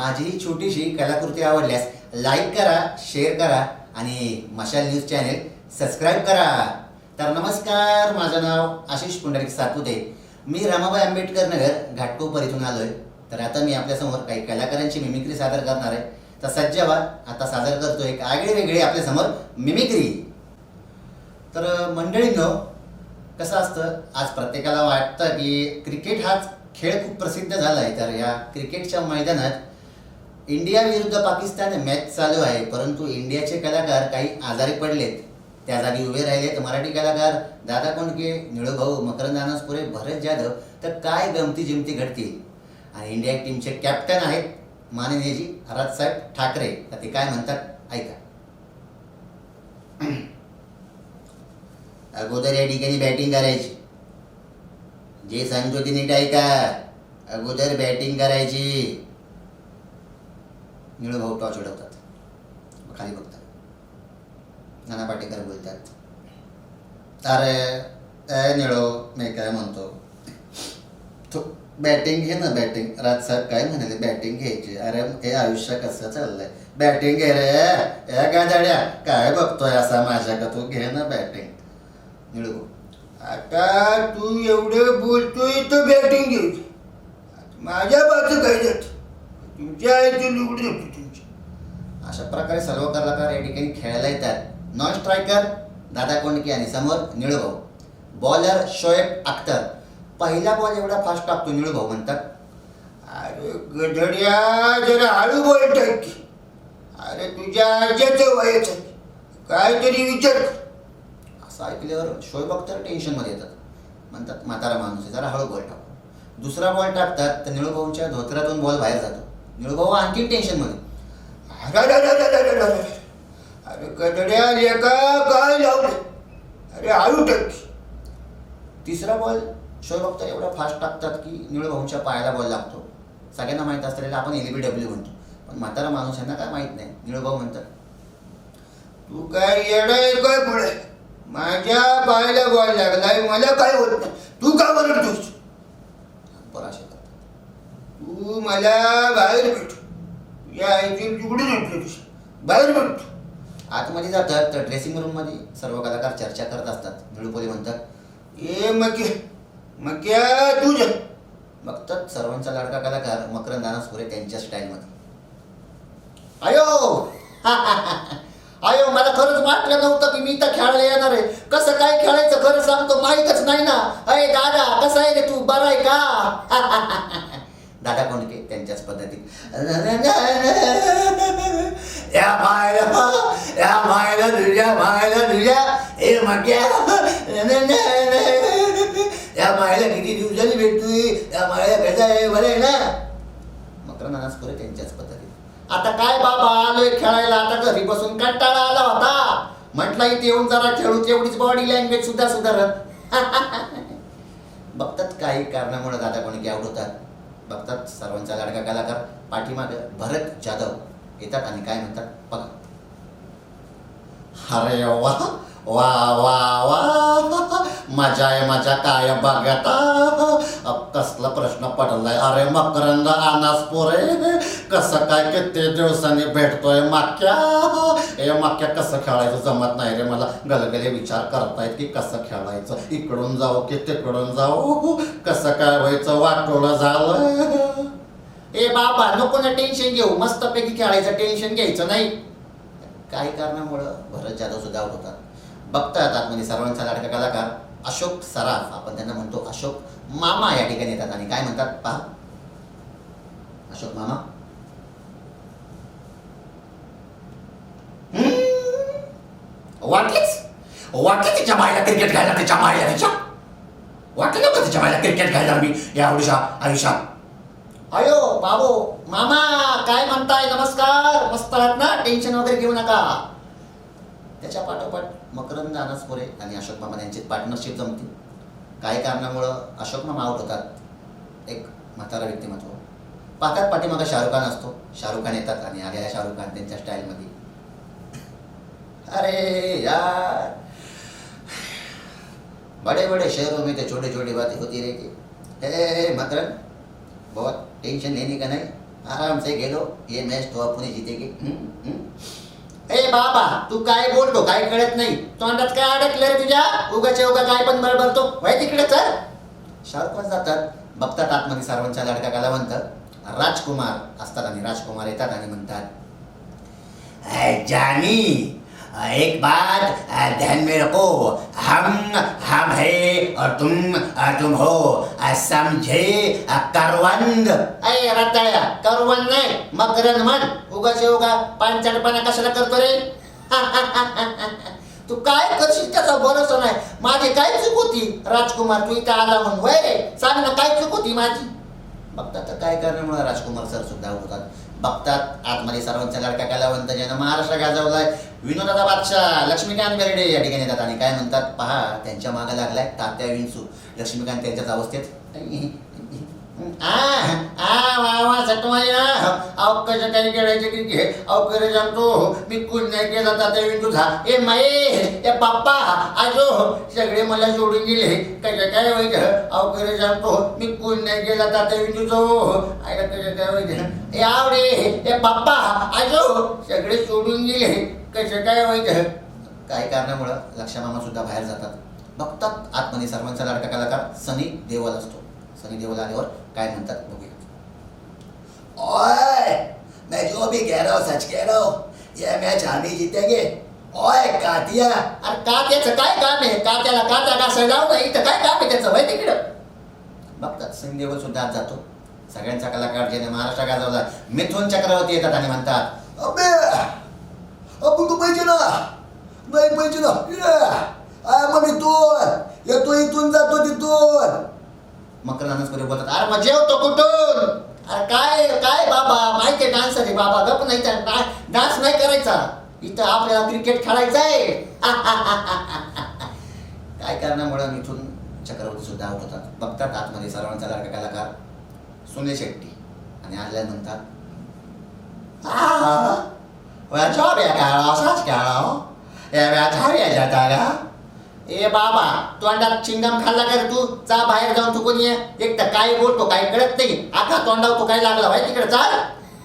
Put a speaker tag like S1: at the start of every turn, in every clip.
S1: माझी ही छोटीशी कलाकृती आवडल्यास लाईक करा शेअर करा आणि मशाल न्यूज चॅनेल सबस्क्राईब करा. तर नमस्कार माझं नाव आशिष पुंडलिक सातपुते. मी रमाबाई आंबेडकर नगर घाटकोपर इथून आहे तर आता मी आपल्यासमोर काही कलाकारांची मिमिक्री सादर करणार आहे. तर सज्ज आता सादर करतो एक आगळी वेगळी आपल्यासमोर मिमिक्री तर मंडळींनो कसं असतं? आज प्रत्येकाला वाटतं की क्रिकेट हाच खेळ खूप प्रसिद्ध झाला आहे तर या क्रिकेटच्या मैदानात इंडिया विरुद्ध पाकिस्तान मॅच चालू आहे परंतु इंडियाचे कलाकार काही आजारी पडलेत. त्या जागी उभे राहिलेत मराठी कलाकार दादा कोंडके निळूभाऊ मकरंद अनासपुरे भरत जाधव. तर काय गमती जिमती घडतील? आणि इंडिया टीमचे कॅप्टन आहेत माननीयजी राजसाहेब ठाकरे. तर ते काय म्हणतात? ऐका. अगोदर या ठिकाणी बॅटिंग करायची. जे सांगतो ते नीट ऐका. अगोदर बॅटिंग करायची. निळभाऊ टॉर्च उडवतात खाली बघतात. नाना पाटेकर बोलतात अरे ए निळो मी काय म्हणतो तू बॅटिंग घे ना बॅटिंग. राजसाहेब काय म्हणाले? बॅटिंग घ्यायची. अरे हे आयुष्य कसं चाललंय? बॅटिंग घे रे ए गाजाड्या. काय बघतोय असा माझ्या का? तू घे ना बॅटिंग. निळू
S2: आता तू एवढं बोलतोय तर बॅटिंग घ्यायची माझ्या बाजू काय जात? तुमच्या आईची लुगडी
S1: अशा प्रकारे सर्व कलाकार या ठिकाणी खेळायला येतात. नॉन स्ट्रायकर दादा कोंडके आणि समोर निळूभाऊ. बॉलर शोएब अख्तर. पहिला बॉल एवढा फास्ट टाकतो निळूभाऊ म्हणतात.
S2: अरे गधड्या जरा हळू बोल अरे तुझ्या आज्याचं वयच काहीतरी विचार कर.
S1: असं ऐकल्यावर शोएब अख्तर टेन्शनमध्ये येतात. म्हणतात म्हातारा माणूस आहे जरा हळू बॉल टाकू. दुसरा बॉल टाकतात तर निळूभाऊच्या धोत्रातून बॉल बाहेर जातो. निळूभाऊ आणखी टेन्शनमध्ये
S2: अरे अरे, अरे, अरे, अरे. काय लावलं. अरे आळू टक्की.
S1: तिसरा बॉल शोएब अख्तर एवढा फास्ट टाकतात की निळभाऊच्या पायाला बॉल लागतो. सगळ्यांना माहीत असलेला आपण एल बी डब्ल्यू म्हणतो. पण म्हातारा माणूस यांना काय माहीत नाही? निळभाऊ म्हणतात
S2: तू काय येडाय काय पुढे माझ्या पायाला बॉल लागलाय मला काय होत नाही? तू का बनवतोस
S1: पराशे
S2: तू मला बाहेर भेटू या तुकडून म्हटलं बाहेर भेट
S1: आतमध्ये जातात तर ड्रेसिंग रूममध्ये सर्व कलाकार चर्चा करत असतात. निळूपोली म्हणतात
S2: ए मग मक्या तू जा.
S1: बघतात सर्वांचा लाडका कलाकार मकरंद सुरे त्यांच्या स्टाईलमध्ये. अयो अयो मला खरंच वाटलं नव्हतं की मी तर खेळायला येणार आहे. कसं काय खेळायचं खरं सांगतो माहीतच नाही ना. अय दादा कसं आहे रे तू? बरं आहे का? दादा कोणके त्यांच्याच पद्धतीत. या मायला या मायला तुझ्या मायला तुझ्या हे मग्या या मायला किती दिवसांनी भेटतोय? या मायला भेटाय आहे? बरं आहे ना? मकरंद अनासपुरे त्यांच्याच पद्धतीत. आता काय बाबा आलोय खेळायला? आता घरी बसून कंटाळा आला होता. म्हटलं इथे येऊन जरा खेळू तेवढीच बॉडी लँग्वेज सुद्धा सुधारत. बघतात काही कारणामुळे दादा कोणी आउट होतात बघतात सर्वांचा लाडका कलाकार पाठीमागे भरत जाधव येतात आणि काय म्हणतात बघा अरे वा वा वा वा मजा आहे मजा काय बघता कसला प्रश्न पडलाय? अरे मकरंद अनास पोरे कसं काय किती दिवसांनी भेटतोय माक्या? ए माक्या कसं खेळायचं जमत नाही रे मला. गलगले विचार करतायत की कसं खेळायचं? इकडून जाऊ की तिकडून जाऊ? कसं काय व्हायचं? वाटोळं झालं. ए बाबा नको ना टेन्शन घेऊ. मस्तपैकी खेळायचं टेन्शन घ्यायचं नाही. काही कारणामुळं भरत जाधव सुद्धा आउट बघता येतात म्हणजे सर्वांचा लाडका कलाकार. अशोक सराफ आपण त्यांना म्हणतो अशोक मामा या ठिकाणी येतात आणि काय म्हणतात पहा? अशोक मामा. हम्म, वाटलीच? वाटली तिच्या मायला क्रिकेट खेळणार तिच्या मायला तिच्या? वाटलं नव्हतं तिच्या मायला क्रिकेट खेळणार मी? या आवडीच्या आयुष्यात अयो बाबू मामा काय म्हणताय? नमस्कार. मस्त आहात ना? टेन्शन वगैरे घेऊ नका. त्याच्या पाठोपाठ मकरंद अनासपुरे आणि अशोक मामा यांची पार्टनरशिप जमते. काही कारणामुळं अशोक मामा आउट होतात. एक म्हातारा व्यक्तिमत्व. पाहतात पाठीमागा शाहरुख खान असतो. शाहरुख खान येतात आणि आलेल्या शाहरुख खान त्यांच्या स्टाईलमध्ये अरे यार. बड़े बड़े शहरों में तो छोटी छोटी बातें होती रे की ए, मकरन बहुत टेंशन लेने का नहीं. आराम से गेलो ये मॅच तो पुणे जितेगे. हम्म, ए बाबा तू काय बोलतो काय कळत नाही. तोंडात काय अडकलं रे तुझ्या? उगाच्या उगा काय पण बळबळतो वय तिकडे चल. शाहरुख खान जातात? बघतात आतमध्ये सर्वांच्या लाडका कलावंत. राजकुमार असतात आणि राजकुमार येतात आणि म्हणतात जानी एक बात ध्यान में रखो. हम हम है और तुम तुम हो। अ, समझे अ, करवंद। अय रताळ्या करवंद नाही मकरन म्हण। उगाचे उगा पाणचटपणा कशाला करतो रे? तू काय करशील त्याचा भरोसा नाही? माझी काय चूक होती? राजकुमार तू इथं आला म्हणून वय सांग ना काय चूक होती माझी? बघतात तर काय करण्यामुळे राजकुमार सर सुद्धा होतात बघतात आतमध्ये सर्वांचा लाडका कलावंत ज्यानं महाराष्ट्र गाजवलाय. विनोदाचा बादशाह लक्ष्मीकांत बेर्डे या ठिकाणी येतात आणि काय म्हणतात? पहा त्यांच्या मागे लागलाय तात्या विंचू. लक्ष्मीकांत त्यांच्याच अवस्थेत. आ वा वा सटवाई ना अहो कसं काही खेळायचे क्रिकेट अहो करे सांगतो मी कुल नाही केला तात्या विंचू झा ए माये ए बाप्पा आजो सगळे मला सोडून गेले. कसं काय व्हायचं अहो करे सांगतो मी कुल नाही केला तात्या विंचूचो आयला कसं काय व्हायचं ए आवडे ए बाप्पा आजो सगळे सोडून गेले. कसं काय व्हायचं काय कारणामुळं लक्षमामा सुद्धा बाहेर जातात. बघतात आतमध्ये सर्वांचा लाडका कलाकार सनी देवल असतो. सनी देवल आल्यावर काय म्हणतात बघूया
S3: ओए मैं जो भी कह रहा हूँ सच कह रहा हूँ ये मैच हम ही जीतेंगे। ओए कातिया
S1: अरे कात्याचं काय काम आहे का त्याला का का नाही इथं काय काम आहे त्याचं वय तिकडं बघतात सनी देवल सुद्धा आज जातो। सगळ्यांचा कलाकार ज्याने महाराष्ट्र गाजवला मिथुन चक्रवर्ती येतात आणि म्हणतात
S3: अबे आपण तू पाहिजे ना नाही पाहिजे ना आय मग इथून येतो इथून जातो तिथून.
S1: मकर बोलतात अरे मग जेवतो कुठून? काय काय बाबा? माहिती आहे डान्सर आहे बाबा. गप नाही तर डान्स नाही करायचा. इथं आपल्याला क्रिकेट खेळायचं आहे काय कारणामुळं इथून चक्रवर्ती सुद्धा आउट होतात. बघतात आतमध्ये सर्वांचा लाडका कलाकार सुनील शेट्टी. आणि आल्या म्हणतात या बेकाळा असाच खेळा या व्याजा व्याजाता ए बाबा तोंडात चिंगम खाल्ला का रे तू? चा बाहेर जाऊन तू कोणी ये. एक तर काय बोलतो काय कळत नाही. आखा तोंडावर तो काय लागला. भाई तिकडे चाल.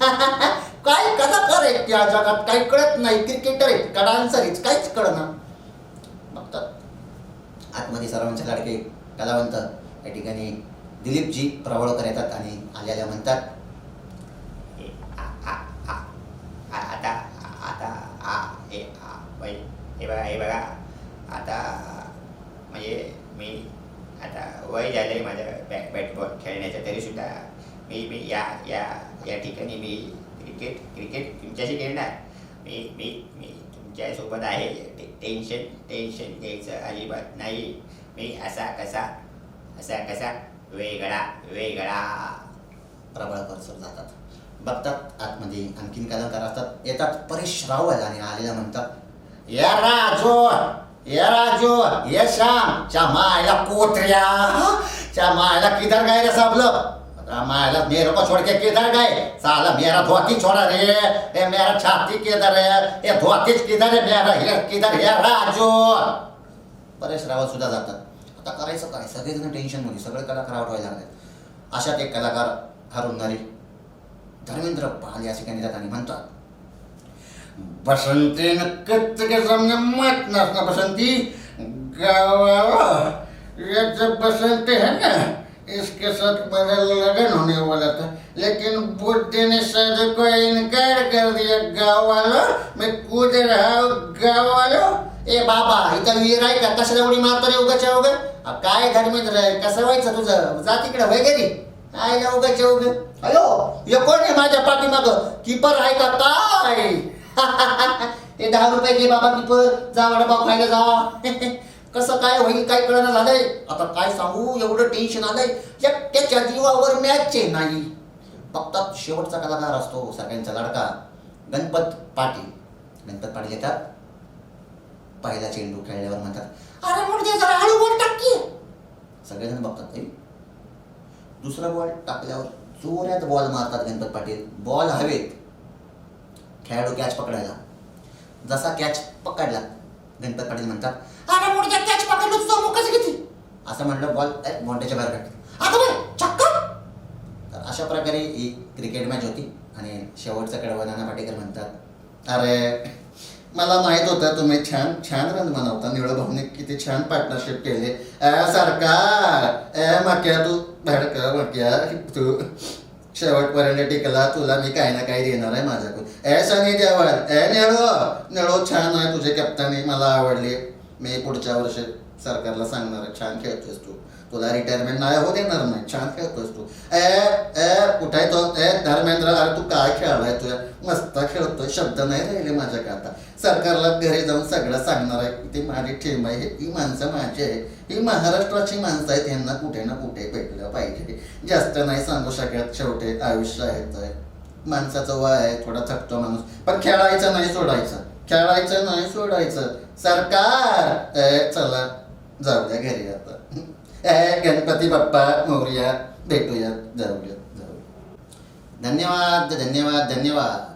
S1: काय कसा कर या जगात? काही कळत नाही. क्रिकेटर आहेत का डान्सर आहेत? काहीच कळ ना बघतात आतमध्ये सर्वांचे लाडके कलावंत या ठिकाणी दिलीपजी प्रवळकर येतात आणि आल्याला म्हणतात "ए, आता आता आ हे बाई हे बघा हे बघा. आता म्हणजे मी आता वय झालं आहे माझं बॅट बॅट बॉल खेळण्याचं तरीसुद्धा मी मी या या या ठिकाणी मी क्रिकेट क्रिकेट तुमच्याशी खेळणार. मी मी मी तुमच्यासोबत आहे. टेन्शन टेन्शन घ्यायचं अजिबात नाही. मी असा कसा असा कसा वेगळा वेगळा प्रबळ सर जातात. बघतात आतमध्ये आणखीन कलाकार असतात. येतात परेश आणि आलेला म्हणतात या राजो या राजो ये श्याम च्या मायला कोत्र्या च्या मायला किधर गए रे सब लोग मायला मेरे को छोड़ के किधर गए साला मेरा धोती छोड़ा रे. ये मेरा छाती किधर है ये धोती किधर है मेरा ये किधर है राजो. परेश रावल सुद्धा जातात. आता करायचं काय? सगळेजण टेन्शनमध्ये सगळे कलाकार आउट व्हायला लागले अशात एक कलाकार हरवणारे धर्मेंद्र पाल या ठिकाणी आणि म्हणतात बसंती नक्कीच के सामने मत नसना बसंती। गावाला ये जब बसंती है ना इसके साथ मेरा लगन होने वाला था। लेकिन बुद्धि ने सद को इनकार कर दिया गाँव वालों मैं कूद रहा हूँ गाँव वालों ए बाबा इथं विहीर आहे का कशाला उडी मारतो रे उगाच्या उगा अ, काय धर्मेंद्र आहे कसं व्हायचं तुझं जा तिकडे वय घरी काय ना उगाच्या उगा हॅलो हे कोण आहे माझ्या पाठीमाग किपर आहे का काय ते दहा रुपये घे बाबा पिपर जा वडापाव खायला जा. कसं काय होईल काय कळणं झालंय? आता काय सांगू एवढं टेन्शन आलंय. एकट्याच्या जीवावर मॅच नाही. बघतात शेवटचा कलाकार असतो सगळ्यांचा लाडका गणपत पाटील. गणपत पाटील येतात. पहिला चेंडू खेळल्यावर म्हणतात अरे म्हणजे जरा हळू बॉल टाकी सगळेजण बघतात ते दुसरा बॉल टाकल्यावर जोरात बॉल मारतात गणपत पाटील. बॉल हवेत. खेळाडू कॅच पकडायला. जसा कॅच पकडला गणपत पाटील म्हणतात अरे मुडक्या कॅच पकडलं तुझा मुखच किती? असं म्हणलं बॉल मोठ्याच्या बाहेर काढते बाई, चक्कर तर अशा प्रकारे ही क्रिकेट मॅच होती. आणि शेवटचा कडवा नाना पाटेकर म्हणतात अरे मला माहीत होतं तुम्ही छान छान रन बनवता. निवळ भाऊने किती छान पार्टनरशिप केली. ए सरकार! ए मक्या तू भडका मक्या तू. शेवटपर्यंत टिकला तुला मी काही ना काही देणार आहे माझ्याकडून. ए सनी देवल ए निळो नेळो छान आहे तुझे कॅप्टन मला आवडली. मी पुढच्या वर्षी सरकारला सांगणार आहे छान खेळतोयस तू. तुला रिटायरमेंट नाही हो देणार नाही. छान खेळतोयस तू. ए ए कुठे तो? ए धर्मेंद्र अरे तू काय खेळलाय तुझ्या? मस्त खेळतोय. शब्द नाही राहिले माझ्या आता. सरकारला घरी जाऊन सगळं सांगणार आहे. ती माझी टीम आहे. ही माणसं माझी आहे. ही महाराष्ट्राची माणसं आहेत. यांना कुठे ना कुठे भेटलं पाहिजे. जास्त नाही सांगू शकत. शेवटी आयुष्य आहे माणसाचं वय आहे. थोडा थकतो माणूस. पण खेळायचं नाही सोडायचं. खेळायचं नाही सोडायचं. सरकार! चला. जाऊ द्या घरी आता. ए गणपती बाप्पा मोर्या भेटूया जाऊयात जाऊया. धन्यवाद धन्यवाद धन्यवाद.